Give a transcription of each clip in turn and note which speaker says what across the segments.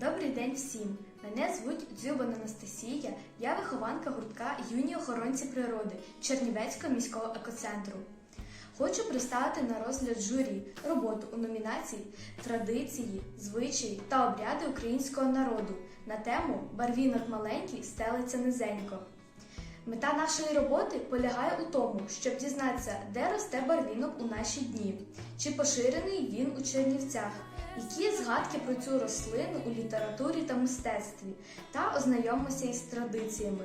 Speaker 1: Добрий день всім! Мене звуть Дзюбан Анастасія, я вихованка гуртка Юні охоронці природи Чернівецького міського екоцентру. Хочу представити на розгляд журі роботу у номінації Традиції, звичаї та обряди українського народу на тему Барвінок маленький стелиться низенько. Мета нашої роботи полягає у тому, щоб дізнатися, де росте барвінок у наші дні, чи поширений він у Чернівцях, які згадки про цю рослину у літературі та мистецтві, та ознайомимося із традиціями.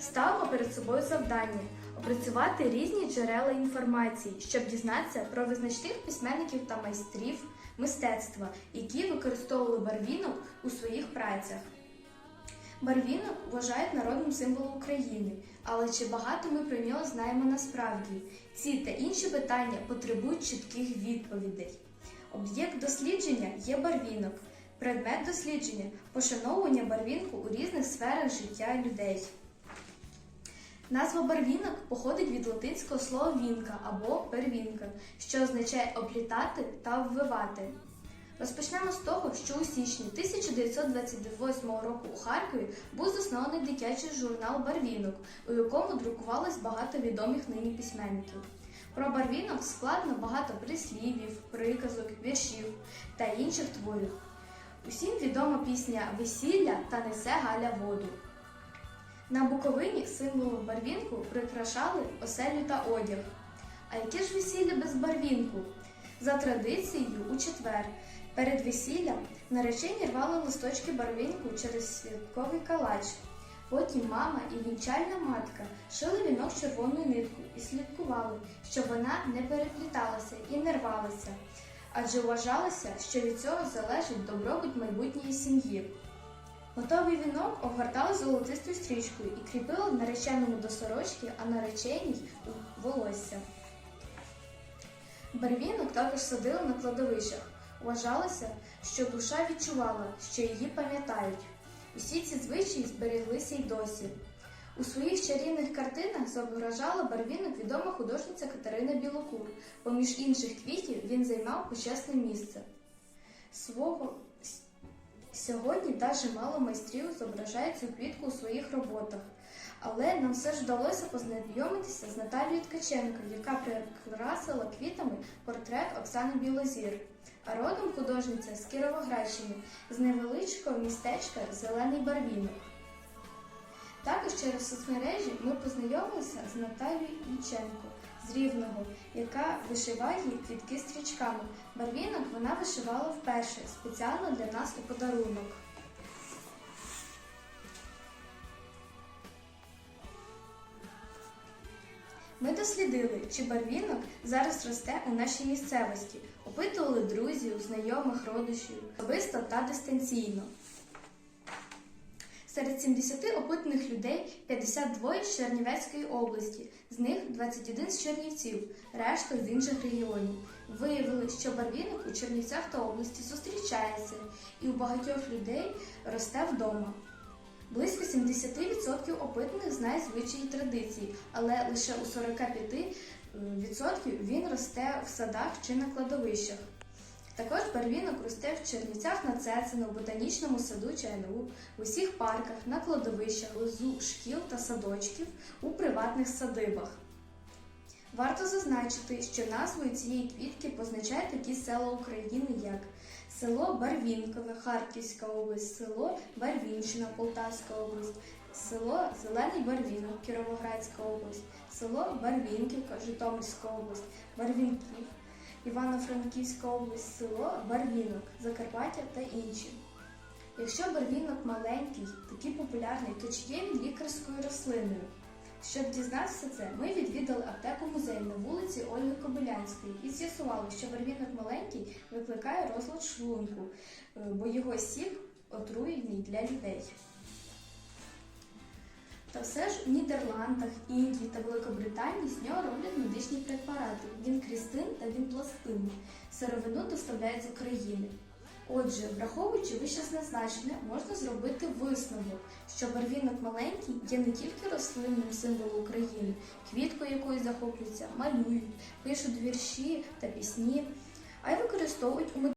Speaker 1: Ставимо перед собою завдання опрацювати різні джерела інформації, щоб дізнатися про визначних письменників та майстрів мистецтва, які використовували барвінок у своїх працях. Барвінок вважають народним символом України, але чи багато ми про нього знаємо насправді? Ці та інші питання потребують чітких відповідей. Об'єкт дослідження є барвінок, предмет дослідження пошановування барвінку у різних сферах життя людей. Назва барвінок походить від латинського слова вінка або первінка, що означає оплітати та ввивати. Розпочнемо з того, що у січні 1928 року у Харкові був заснований дитячий журнал Барвінок, у якому друкувалось багато відомих нині письменників. Про барвінок складно багато прислівів, приказок, віршів та інших творів. Усім відома пісня Весілля та несе Галя воду. На Буковині символом барвінку прикрашали оселю та одяг. А яке ж весілля без барвінку? За традицією, у четвер перед весіллям наречені рвали листочки барвінку через святковий калач. Потім мама і вінчальна матка шили вінок червоною ниткою і слідкували, щоб вона не перепліталася і не рвалася, адже вважалося, що від цього залежить добробут майбутньої сім'ї. Готовий вінок обгортали золотистою стрічкою і кріпили нареченому до сорочки, а нареченій у волосся. Барвінок також садили на кладовищах. Вважалося, що душа відчувала, що її пам'ятають. Усі ці звичаї збереглися й досі. У своїх чарівних картинах зображала барвінок відома художниця Катерина Білокур. Поміж інших квітів він займав почесне місце. Свого сьогодні даже мало майстрів зображають цю квітку у своїх роботах. Але нам все ж вдалося познайомитися з Наталією Ткаченко, яка прикрасила квітами портрет Оксани Білозір. А родом художниця з Кіровоградщини, з невеличкого містечка Зелений Барвінок. Також через соцмережі ми познайомилися з Наталією Іченко з Рівного, яка вишиває квітки стрічками. Барвінок вона вишивала вперше спеціально для нас у подарунок. Ми дослідили, чи барвінок зараз росте у нашій місцевості, опитували друзів, знайомих, родичів, особисто та дистанційно. Серед 70 опитаних людей 52 з Чернівецької області, з них 21 з Чернівців, решта з інших регіонів. Виявили, що барвінок у Чернівцях та області зустрічається і у багатьох людей росте вдома. Близько 70% опитаних знають звичаї традиції, але лише у 45% він росте в садах чи на кладовищах. Також барвінок росте в Чернівцях на Цецину, ботанічному саду ЧНУ, в усіх парках, на кладовищах, лизу шкіл та садочків, у приватних садибах. Варто зазначити, що назвою цієї квітки позначають такі села України, як село Барвінкове, Харківська область, село Барвінщина, Полтавська область, село Зелений Барвінок, Кіровоградська область, село Барвінківка, Житомирська область, Барвінків, Івано-Франківська область, село Барвінок, Закарпаття та інші. Якщо барвінок маленький, такий популярний, то чи є він лікарською рослиною? Щоб дізнатися це, ми відвідали аптеку музей на вулиці Ольги Кобилянської і з'ясували, що барвінок маленький викликає розлад шлунку, е, бо його сік отруєний для людей. Та все ж в Нідерландах, Індії та Великобританії з нього роблять медичні препарати. Він крістин та він пластин. Сировину доставляють з України. Отже, враховуючи вище зазначене, можна зробити висновок, що барвінок маленький є не тільки рослинним символом України, квіткою якої захоплюються, малюють, пишуть вірші та пісні, а й використовують у